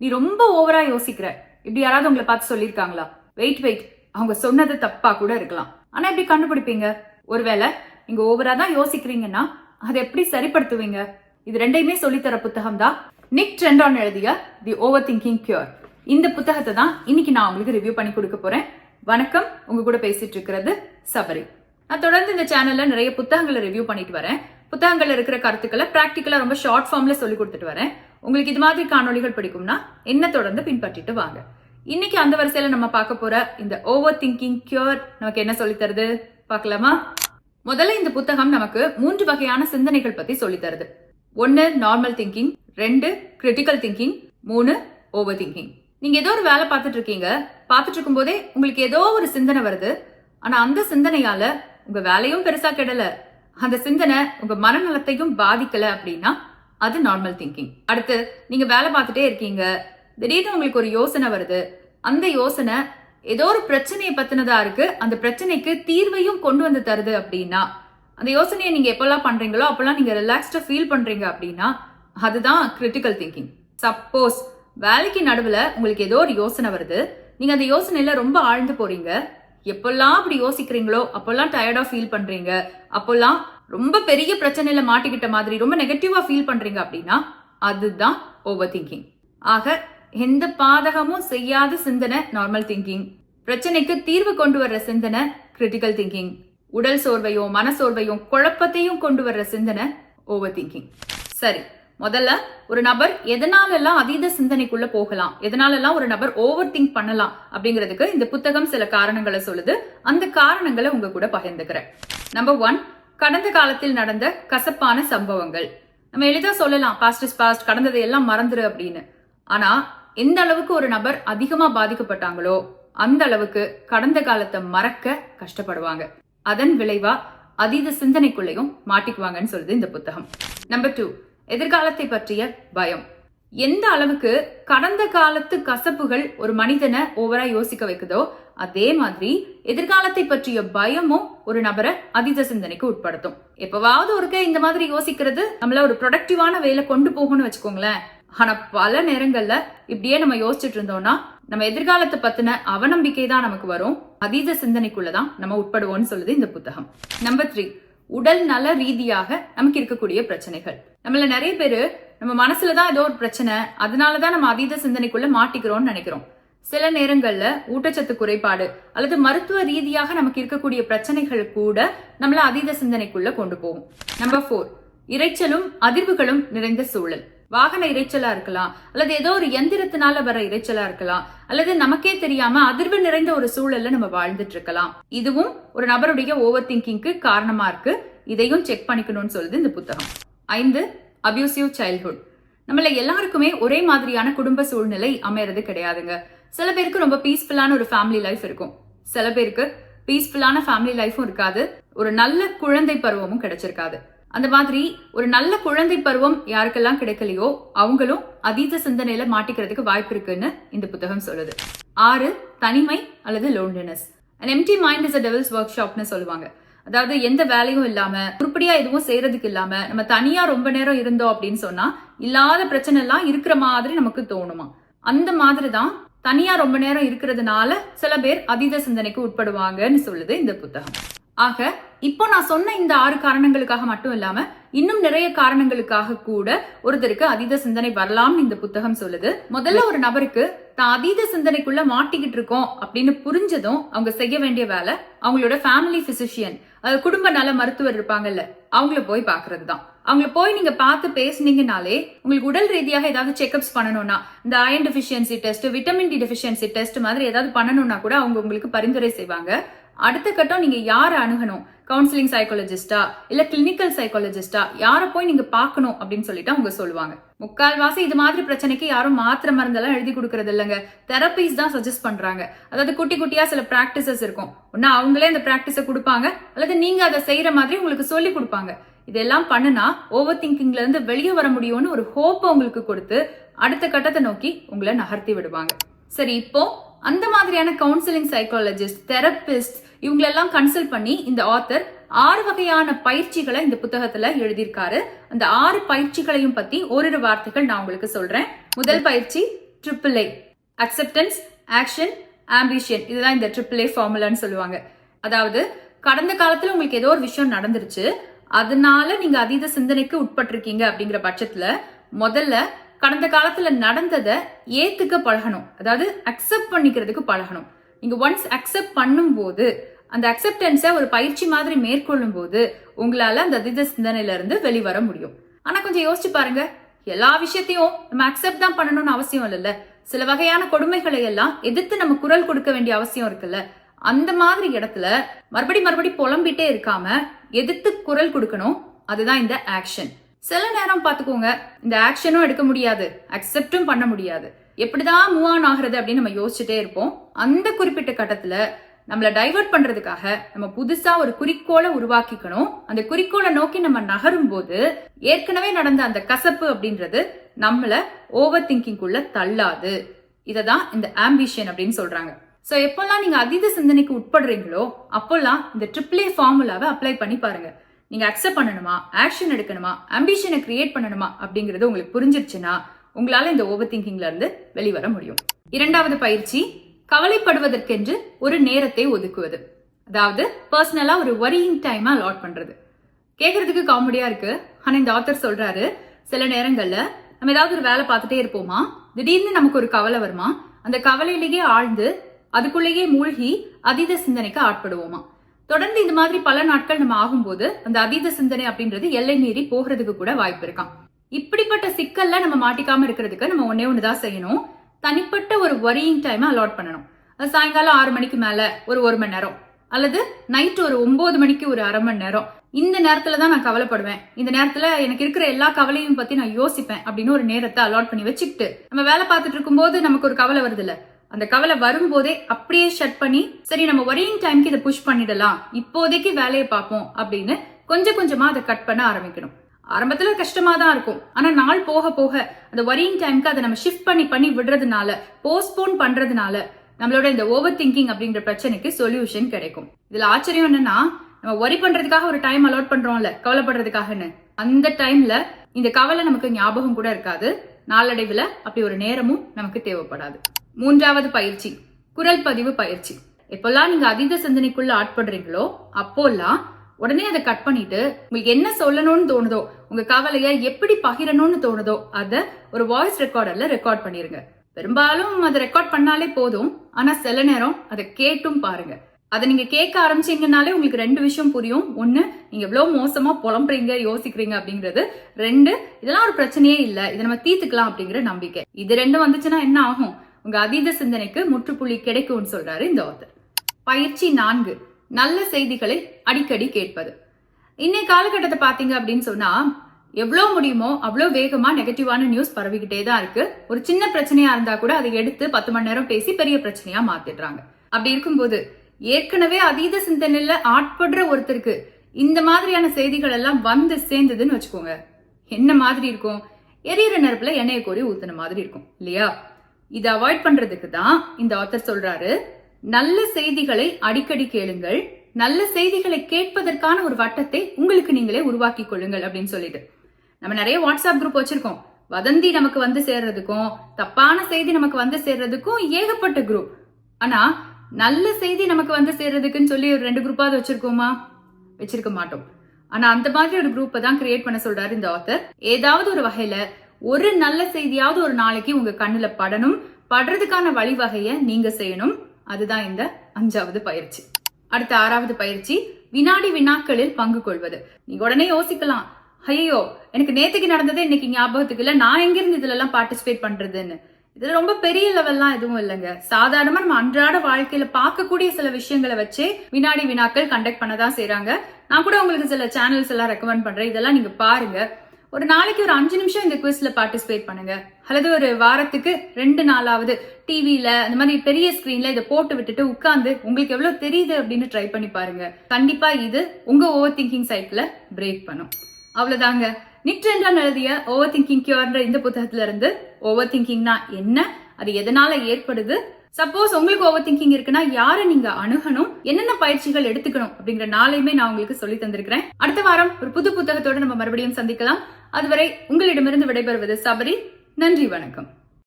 நீ ரொம்ப ஓவரா யோசிக்கிற. இப்படி யாராவது உங்களை பார்த்து சொல்லியிருக்காங்களா? வெயிட் வெயிட் அவங்க சொன்னது தப்பா கூட இருக்கலாம். ஆனா எப்படி கண்டுபிடிப்பீங்க? ஒருவேளை நீங்க ஓவரா தான் யோசிக்கிறீங்கன்னா அதை எப்படி சரிப்படுத்துவீங்க? இது ரெண்டையுமே சொல்லித்தர புத்தகம் தான். நிக் ட்ரெண்டான் எழுதிய தி ஓவர் திங்கிங் கியூர் இந்த புத்தகத்தை தான் இன்னைக்கு நான் உங்களுக்கு ரிவ்யூ பண்ணி கொடுக்க போறேன். வணக்கம். உங்க கூட பேசிட்டு இருக்கிறது சபரி. நான் தொடர்ந்து இந்த சேனல்ல நிறைய புத்தகங்களை ரிவ்யூ பண்ணிட்டு வரேன். புத்தகங்களில் இருக்கிற கருத்துக்களை ப்ராக்டிக்கலாக ரொம்ப ஷார்ட் ஃபார்ம்ல சொல்லி கொடுத்துட்டு வரேன். உங்களுக்கு இது மாதிரி காணொளிகள் பிடிக்கும்னா என்ன தொடர்ந்து பின்பற்றிட்டு வாங்க. இன்னைக்கு அந்த வரிசையில் நம்ம பார்க்க போற இந்த ஓவர் திங்கிங் கியூர் நமக்கு என்ன சொல்லி தருது? பார்க்கலாமா? முதல்ல இந்த புத்தகம் நமக்கு மூன்று வகையான சிந்தனைகள் பத்தி சொல்லி தருது. ஒன்னு நார்மல் திங்கிங் ரெண்டு கிரிட்டிக்கல் திங்கிங் மூணு ஓவர் திங்கிங் நீங்க ஏதோ ஒரு வேலை பார்த்துட்டு இருக்கீங்க. பார்த்துட்டு இருக்கும் போதே உங்களுக்கு ஏதோ ஒரு சிந்தனை வருது. ஆனா அந்த சிந்தனையால உங்க வேலையும் பெருசா கெடல. அந்த சிந்தனை உங்க மனநலத்தையும் பாதிக்கல அப்படின்னா அது நார்மல் திங்கிங் அடுத்து நீங்க வேலை பார்த்துட்டே இருக்கீங்க. திடீர்னு உங்களுக்கு ஒரு யோசனை வருது. அந்த யோசனை ஏதோ ஒரு பிரச்சனையை பத்தினதா இருக்கு. அந்த பிரச்சனைக்கு தீர்வையும் கொண்டு வந்து தருது அப்படின்னா அந்த யோசனையை நீங்க எப்பெல்லாம் பண்றீங்களோ அப்பெல்லாம் நீங்க ரிலாக்ஸ்டா ஃபீல் பண்றீங்க அப்படின்னா அதுதான் கிரிட்டிக்கல் திங்கிங் சப்போஸ் வேலைக்கு நடுவில் உங்களுக்கு ஏதோ ஒரு யோசனை வருது. நீங்க அந்த யோசனையில ரொம்ப ஆழ்ந்து போறீங்க. எப்பெல்லாம் அப்படி யோசிக்கிறீங்களோ அப்பெல்லாம் டயர்டா ஃபீல் பண்றீங்க. அப்பெல்லாம் ரொம்ப பெரிய பிரச்சனையில மாட்டிக்கிட்ட மாதிரி ரொம்ப நெகட்டிவா ஃபீல் பண்றீங்க அப்படின்னா அதுதான் ஓவர் திங்கிங் ஆக எந்த பாதகமும் செய்யாத சிந்தனை நார்மல் திங்கிங் பிரச்சனைக்கு தீர்வு கொண்டு வர்ற சிந்தனை கிரிட்டிக்கல் திங்கிங் உடல் சோர்வையும் மனசோர்வையும் குழப்பத்தையும் கொண்டு வர்ற சிந்தனை ஓவர் திங்கிங் சரி. முதல்ல ஒரு நபர் எதனாலெல்லாம் அதீத சிந்தனைக்குள்ள போகலாம்? எதனாலெல்லாம் ஒரு நபர் ஓவர் திங்க் பண்ணலாம்? அப்படிங்கிறதுக்கு இந்த புத்தகம் சில காரணங்களை சொல்லுது. அந்த காரணங்களை உங்க கூட பகிர்ந்துக்கிறேன். நம்பர் ஒன் கடந்த காலத்தில் நடந்த கசப்பான சம்பவங்கள். நம்ம எளிதா சொல்லலாம் பாஸ்ட் இஸ் பாஸ்ட் கடந்ததை எல்லாம் மறந்துரு அப்படின்னு. ஆனா எந்த அளவுக்கு ஒரு நபர் அதிகமா பாதிக்கப்பட்டாங்களோ அந்த அளவுக்கு கடந்த காலத்தை மறக்க கஷ்டப்படுவாங்க. அதன் விளைவா அதீத சிந்தனைக்குள்ளேயும் மாட்டிக்குவாங்கன்னு சொல்லுது இந்த புத்தகம். நம்பர் டூ எதிர்காலத்தை பற்றிய பயம். எந்த அளவுக்கு கடந்த காலத்து கசப்புகள் ஒரு மனிதனை ஓவரா யோசிக்க வைக்குதோ அதே மாதிரி எதிர்காலத்தை பற்றிய பயமும் ஒரு நபரை அதீத சிந்தனைக்கு உட்படுத்தும். எப்பவாவது ஒருக்க இந்த மாதிரி யோசிக்கிறது நம்மள ஒரு ப்ரொடக்டிவான வேலை கொண்டு போகும்னு வச்சுக்கோங்களேன். ஆனா பல நேரங்கள்ல இப்படியே நம்ம யோசிச்சுட்டு இருந்தோம்னா நம்ம எதிர்காலத்தை பத்தின அவநம்பிக்கை தான் நமக்கு வரும். அதீத சிந்தனைக்குள்ளதான் நம்ம உட்படுவோம்னு சொல்லுது இந்த புத்தகம். நம்பர் த்ரீ உடல் நல ரீதியாக நமக்கு இருக்கக்கூடிய பிரச்சனைகள். நம்மள நிறைய பேர் நம்ம மனசுலதான் ஏதோ ஒரு பிரச்சனை அதனாலதான் நம்ம அதீத சிந்தனைக்குள்ள மாட்டிக்கிறோம்னு நினைக்கிறோம். சில நேரங்கள்ல ஊட்டச்சத்து குறைபாடு அல்லது மருத்துவ ரீதியாக நமக்கு இருக்கக்கூடிய பிரச்சனைகள் கூட நம்மள அதீத சிந்தனைக்குள்ள கொண்டு போகும். நம்பர் ஃபோர் இரைச்சலும் அதிர்வுகளும் நிறைந்த சூழல். வாகன இறைச்சலா இருக்கலாம். அல்லது ஏதோ ஒரு எந்திரத்தினால வர இறைச்சலா இருக்கலாம். அல்லது நமக்கே தெரியாம அதிர்வு நிறைந்த ஒரு சூழல்ல நம்ம வாழ்ந்துட்டு இருக்கலாம். இதுவும் ஒரு நபருடைய ஓவர் திங்கிங்க்கு காரணமா இருக்கு. இதையும் செக் பண்ணிக்கணும்னு சொல்லுது இந்த புத்தகம். ஐந்து அபியூசிவ் சைல்ட்ஹுட். நம்மள எல்லாருக்குமே ஒரே மாதிரியான குடும்ப சூழ்நிலை அமையறது கிடையாதுங்க. சில பேருக்கு ரொம்ப பீஸ்ஃபுல்லான ஒரு ஃபேமிலி லைஃப் இருக்கும். சில பேருக்கு பீஸ்ஃபுல்லான ஃபேமிலி லைஃபும் இருக்காது. ஒரு நல்ல குழந்தை பருவமும் கிடைச்சிருக்காது. அந்த மாதிரி ஒரு நல்ல குழந்தை பருவம் யாருக்கெல்லாம் கிடைக்கலையோ அவங்களும் அதீத சிந்தனையில மாட்டிக்கிறதுக்கு வாய்ப்பு இருக்குன்னு இந்த புத்தகம் சொல்லுது. ஆறு தனிமை அல்லது loneliness and empty mind is a devil's work ஷாப்னு சொல்லுவாங்க. அதாவது எந்த வேலையும் இல்லாம உருப்படியா எதுவும் செய்யறதுக்கு இல்லாம நம்ம தனியா ரொம்ப நேரம் இருந்தோம் அப்படின்னு சொன்னா இல்லாத பிரச்சனை எல்லாம் இருக்கிற மாதிரி நமக்கு தோணுமா? அந்த மாதிரி தான் தனியா ரொம்ப நேரம் இருக்கிறதுனால சில பேர் அதீத சிந்தனைக்கு உட்படுவாங்கன்னு சொல்லுது இந்த புத்தகம். ஆக இப்போ நான் சொன்ன இந்த ஆறு காரணங்களுக்காக மட்டும் இல்லாம இன்னும் நிறைய காரணங்களுக்காக கூட ஒருத்தருக்கு அதீத சிந்தனை வரலாம்னு இந்த புத்தகம் சொல்லுது. முதல்ல ஒரு நபருக்கு தான் அதீத சிந்தனைக்குள்ள மாட்டிக்கிட்டு இருக்கோம் அப்படின்னு புரிஞ்சதும் அவங்க செய்ய வேண்டிய வேலை அவங்களோட ஃபேமிலி பிசிஷியன் குடும்ப நல மருத்துவர் இருப்பாங்கல்ல அவங்கள போய் பாக்குறது தான் அவங்கள போய் நீங்க பார்த்து பேசுனீங்கனாலே உங்களுக்கு உடல் ரீதியாக ஏதாவது செக்அப்ஸ் பண்ணணும்னா இந்த iron deficiency test vitamin D deficiency test மாதிரி ஏதாவது பண்ணணும்னா கூட அவங்க உங்களுக்கு பரிந்துரை செய்வாங்க. அடுத்த கட்டம் நீங்க யாரை அணுகணும்? கவுன்சிலிங் சைக்காலஜிஸ்டா இல்ல கிளினிக்கல் சைக்காலஜிஸ்டா யாரை போய் நீங்க பார்க்கணும் அப்படின்னு சொல்லிட்டு அவங்க சொல்லுவாங்க. முக்கால்வாசி இது மாதிரி பிரச்சனைக்கு யாரும் மாத்திரை மருந்தெல்லாம் எழுதி கொடுக்கறது இல்லைங்க. தெரபிஸ் தான் சஜஸ்ட் பண்றாங்க. அதாவது குட்டி குட்டியா சில பிராக்டிசஸ் இருக்கும். ஒன்னா அவங்களே அந்த பிராக்டிஸை கொடுப்பாங்க. அல்லது நீங்க அதை செய்யற மாதிரி உங்களுக்கு சொல்லி கொடுப்பாங்க. இதெல்லாம் பண்ணுனா ஓவர் திங்கிங்ல இருந்து வெளியே வர முடியும்னு ஒரு ஹோப்பை உங்களுக்கு கொடுத்து அடுத்த கட்டத்தை நோக்கி உங்களை நகர்த்தி விடுவாங்க. சரி இப்போ அந்த மாதிரியான கவுன்சிலிங் சைக்காலஜிஸ்ட் தெரபிஸ்ட் இவங்களெல்லாம் கன்சல்ட் பண்ணி இந்த ஆத்தர் ஆறு வகையான பயிற்சிகளை இந்த புத்தகத்துல எழுதியிருக்காரு. அந்த ஆறு பயிற்சிகளையும் பத்தி ஓரிரு வார்த்தைகள் நான் உங்களுக்கு சொல்றேன். முதல் பயிற்சி triple A acceptance action ambition இதுதான் இந்த ட்ரிபிள் ஏ ஃபார்முலான்னு சொல்லுவாங்க. அதாவது கடந்த காலத்துல உங்களுக்கு ஏதோ ஒரு விஷயம் நடந்துருச்சு. அதனால நீங்க அதீத சிந்தனைக்கு உட்பட்டிருக்கீங்க அப்படிங்கிற பட்சத்துல முதல்ல கடந்த காலத்துல நடந்ததை ஏத்துக்க பழகணும். அதாவது அக்செப்ட் பண்ணிக்கிறதுக்கு பழகணும். நீங்க ஒன்ஸ் அக்செப்ட் பண்ணும்போது அந்த அக்செப்டன்ஸை ஒரு பயிற்சி மாதிரி மேற்கொள்ளும் போது உங்களால அந்த அதித சிந்தனையில இருந்து வெளிவர முடியும். ஆனா கொஞ்சம் யோசிச்சு பாருங்க. எல்லா விஷயத்தையும் நம்ம அக்செப்ட் தான் பண்ணணும்னு அவசியம் இல்லைல்ல. சில வகையான கொடுமைகளை எல்லாம் எதிர்த்து நம்ம குரல் கொடுக்க வேண்டிய அவசியம் இருக்குல்ல. அந்த மாதிரி இடத்துல மறுபடி மறுபடி புலம்பிட்டே இருக்காம எதிர்த்து குரல் கொடுக்கணும். அதுதான் இந்த ஆக்ஷன் சில நேரம் பார்த்துக்கோங்க இந்த ஆக்ஷனும் எடுக்க முடியாது அக்செப்டும் பண்ண முடியாது. எப்படிதான் மூவ் ஆன் ஆகுறது அப்படின்னு நம்ம யோசிச்சுட்டே இருப்போம். அந்த குறிப்பிட்ட கட்டத்துல நம்மளை டைவர்ட் பண்றதுக்காக நம்ம புதுசா ஒரு குறிக்கோளை உருவாக்கிக்கணும். அந்த குறிக்கோளை நோக்கி நம்ம நகரும் போது ஏற்கனவே நடந்த அந்த கசப்பு அப்படின்றது நம்மள ஓவர் திங்கிங்குள்ள தள்ளாது. இததான் இந்த ஆம்பிஷன் அப்படின்னு சொல்றாங்க. சோ எப்பெல்லாம் நீங்க அதீத சிந்தனைக்கு உட்படுறீங்களோ அப்போல்லாம் இந்த ட்ரிபிள் ஏ ஃபார்முலாவை அப்ளை பண்ணி பாருங்க. நீங்க அக்செப்ட் பண்ணணுமா? ஆக்ஷன் எடுக்கணுமா? அம்பிஷனை கிரியேட் பண்ணணுமா? அப்படிங்கிறது உங்களுக்கு புரிஞ்சிருச்சுன்னா உங்களால இந்த ஓவர் திங்கிங்ல இருந்து வெளிவர முடியும். இரண்டாவது பயிற்சி கவலைப்படுவதற்கென்று ஒரு நேரத்தை ஒதுக்குவது. அதாவது பர்சனலா ஒரு வரியிங் டைமா அலாட் பண்றது. கேட்கறதுக்கு காமெடியா இருக்கு. ஆனா இந்த ஆத்தர் சொல்றாரு சில நேரங்கள்ல நம்ம ஏதாவது ஒரு வேலை பார்த்துட்டே இருப்போமா? திடீர்னு நமக்கு ஒரு கவலை வருமா? அந்த கவலையிலேயே ஆழ்ந்து அதுக்குள்ளேயே மூழ்கி அதீத சிந்தனைக்கு ஆட்படுவோமா? தொடர்ந்து இந்த மாதிரி பல நாட்கள் நம்ம ஆகும்போது அந்த அதீத சிந்தனை அப்படின்றது எல்லை மீறி போகிறதுக்கு கூட வாய்ப்பு இருக்கான் இப்படிப்பட்ட சிக்கல்ல நம்ம மாட்டிக்காம இருக்கிறதுக்கு நம்ம ஒன்னே ஒண்ணுதான் செய்யணும். தனிப்பட்ட ஒரு வரியிங் டைம் அலாட் பண்ணணும். சாயங்காலம் ஆறு மணிக்கு மேல ஒரு ஒரு மணி நேரம். அல்லது நைட் ஒரு ஒன்பது மணிக்கு ஒரு அரை மணி நேரம். இந்த நேரத்துல தான் நான் கவலைப்படுவேன். இந்த நேரத்துல எனக்கு இருக்கிற எல்லா கவலையும் பத்தி நான் யோசிப்பேன் அப்படின்னு ஒரு நேரத்தை அலாட் பண்ணி வச்சுக்கிட்டு நம்ம வேலை பார்த்துட்டு இருக்கும்போது நமக்கு ஒரு கவலை வருது இல்ல அந்த கவலை வரும்போதே அப்படியே ஷட் பண்ணி சரி நம்ம ஒரியிங் டைம்க்கு இதை புஷ் பண்ணிடலாம். இப்போதைக்கு வேலையை பார்ப்போம் அப்படின்னு கொஞ்சம் கொஞ்சமா அதை கட் பண்ண ஆரம்பிக்கணும். ஆரம்பத்துல கஷ்டமா தான் இருக்கும். ஆனா நாள் போக போக அந்த ஒரியிங் டைம்க்கு அதை நம்ம ஷிஃப்ட் பண்ணி பண்ணி விடுறதுனால போஸ்ட்போன் பண்றதுனால நம்மளோட இந்த ஓவர் திங்கிங் அப்படிங்கிற பிரச்சனைக்கு சொல்யூஷன் கிடைக்கும். இதுல ஆச்சரியம் என்னன்னா நம்ம ஒரி பண்றதுக்காக ஒரு டைம் அலாட் பண்றோம்ல கவலைப்படுறதுக்காகன்னு. அந்த டைம்ல இந்த கவலை நமக்கு ஞாபகம் கூட இருக்காது. நாளடைவுல அப்படி ஒரு நேரமும் நமக்கு தேவைப்படாது. மூன்றாவது பயிற்சி குரல் பதிவு பயிற்சி. எப்பெல்லாம் நீங்க அதீத சிந்தனைக்குள்ள ஆட்படுறீங்களோ அப்போல்லாம் உடனே அதை கட் பண்ணிட்டு உங்களுக்கு என்ன சொல்லணும்னு தோணுதோ உங்க கவலைய எப்படி பகிரணும்னு தோணுதோ அத ஒரு வாய்ஸ் ரெக்கார்டர்ல ரெக்கார்ட் பண்ணிருங்க. பெரும்பாலும் அதை ரெக்கார்ட் பண்ணாலே போதும் ஆனா சில நேரம் அதை கேட்டும் பாருங்க. அதை நீங்க கேட்க ஆரம்பிச்சீங்கனாலே உங்களுக்கு ரெண்டு விஷயம் புரியும். ஒண்ணு நீங்க எவ்வளவு மோசமா புலம்புறீங்க யோசிக்கிறீங்க அப்படிங்கிறது. ரெண்டு இதெல்லாம் ஒரு பிரச்சனையே இல்ல. இதை நம்ம தீர்த்துக்கலாம் அப்படிங்கிற நம்பிக்கை. இது ரெண்டும் வந்துச்சுன்னா என்ன ஆகும்? உங்க அதீத சிந்தனைக்கு முற்றுப்புள்ளி கிடைக்கும்னு சொல்றாரு இந்த ஆத்தர் பயிற்சி நான்கு நல்ல செய்திகளை அடிக்கடி கேட்பது. இன்னைய காலகட்டத்தை பாத்தீங்க அப்படின்னு சொன்னா எவ்வளோ முடியுமோ அவ்வளோ வேகமா நெகட்டிவான நியூஸ் பரவிக்கிட்டே தான் இருக்கு. ஒரு சின்ன பிரச்சனையா இருந்தா கூட அதை எடுத்து பத்து மணி நேரம் பேசி பெரிய பிரச்சனையா மாத்திடுறாங்க. அப்படி இருக்கும்போது ஏற்கனவே அதீத சிந்தனையில ஆட்படுற ஒருத்தருக்கு இந்த மாதிரியான செய்திகள் எல்லாம் வந்து சேர்ந்ததுன்னு வச்சுக்கோங்க. என்ன மாதிரி இருக்கும்? எரியற நெருப்புல எண்ணெயை கோரி ஊத்துன மாதிரி இருக்கும் இல்லையா? இதை அவாய்ட் பண்றதுக்கு தான் இந்த ஆத்தர் சொல்றாரு நல்ல செய்திகளை அடிக்கடி கேளுங்கள் நல்ல செய்திகளை கேட்பதற்கான ஒரு வட்டத்தை உங்களுக்கு நீங்களே உருவாக்கி கொள்ளுங்கள் அப்படின்னு சொல்லிட்டு. நம்ம நிறைய வாட்ஸ்அப் குரூப் வச்சிருக்கோம். வதந்தி நமக்கு வந்து சேர்றதுக்கும் தப்பான செய்தி நமக்கு வந்து சேர்றதுக்கும் ஏகப்பட்ட குரூப் ஆனா நல்ல செய்தி நமக்கு வந்து சேர்றதுக்குன்னு சொல்லி ஒரு ரெண்டு குரூப்பாவது வச்சிருக்கோமா? வச்சிருக்க மாட்டோம். ஆனா அந்த மாதிரி ஒரு குரூப்பை தான் கிரியேட் பண்ண சொல்றாரு இந்த ஆத்தர் ஏதாவது ஒரு வகையில ஒரு நல்ல செய்தியாவது ஒரு நாளைக்கு உங்க கண்ணுல படணும். படுறதுக்கான வழிவகையை நீங்க செய்யணும். அதுதான் இந்த அஞ்சாவது பயிற்சி. அடுத்த ஆறாவது பயிற்சி வினாடி வினாக்களில் பங்கு கொள்வது. நீங்க உடனே யோசிக்கலாம். ஐயோ எனக்கு நேத்துக்கு நடந்ததே இன்னைக்கு ஞாபகத்துக்கு இல்ல. நான் எங்கிருந்து இதுல எல்லாம் பார்ட்டிசிபேட் பண்றதுன்னு. இதுல ரொம்ப பெரிய லெவல்லாம் எதுவும் இல்லைங்க. சாதாரணமா நம்ம அன்றாட வாழ்க்கையில பார்க்கக்கூடிய சில விஷயங்களை வச்சே வினாடி வினாக்கள் கண்டக்ட் பண்ணதான் செய்யறாங்க நான் கூட உங்களுக்கு சில சேனல்ஸ் எல்லாம் ரெக்கமெண்ட் பண்றேன். இதெல்லாம் நீங்க பாருங்க. ஒரு நாளைக்கு ஒரு அஞ்சு நிமிஷம் இந்த குவிஸ்ல பார்ட்டிசிபேட் பண்ணுங்க. அல்லது ஒரு வாரத்துக்கு ரெண்டு நாளாவது டிவியில் அந்த மாதிரி பெரிய ஸ்கிரீன்ல இதை போட்டு விட்டுட்டு உட்காந்து உங்களுக்கு எவ்வளவு தெரியுது அப்படின்னு ட்ரை பண்ணி பாருங்க. கண்டிப்பா இது உங்க ஓவர் திங்கிங் சைக்கிளை பிரேக் பண்ணும். அவ்வளவுதாங்க. நிற்றென்றான் எழுதிய ஓவர் திங்கிங் கியூர்ன்ற இந்த புத்தகத்துல இருந்து ஓவர் திங்கிங்னா என்ன? அது எதனால ஏற்படுது? சப்போஸ் உங்களுக்கு ஓவர் திங்கிங் இருக்குன்னா யாரை நீங்க அணுகணும்? என்னென்ன பயிற்சிகள் எடுத்துக்கணும்? அப்படிங்கிற நாளையுமே நான் உங்களுக்கு சொல்லி தந்திருக்கிறேன். அடுத்த வாரம் ஒரு புது புத்தகத்தோட நம்ம மறுபடியும் சந்திக்கலாம். அதுவரை உங்களிடமிருந்து விடைபெறுவது சபரி. நன்றி வணக்கம்.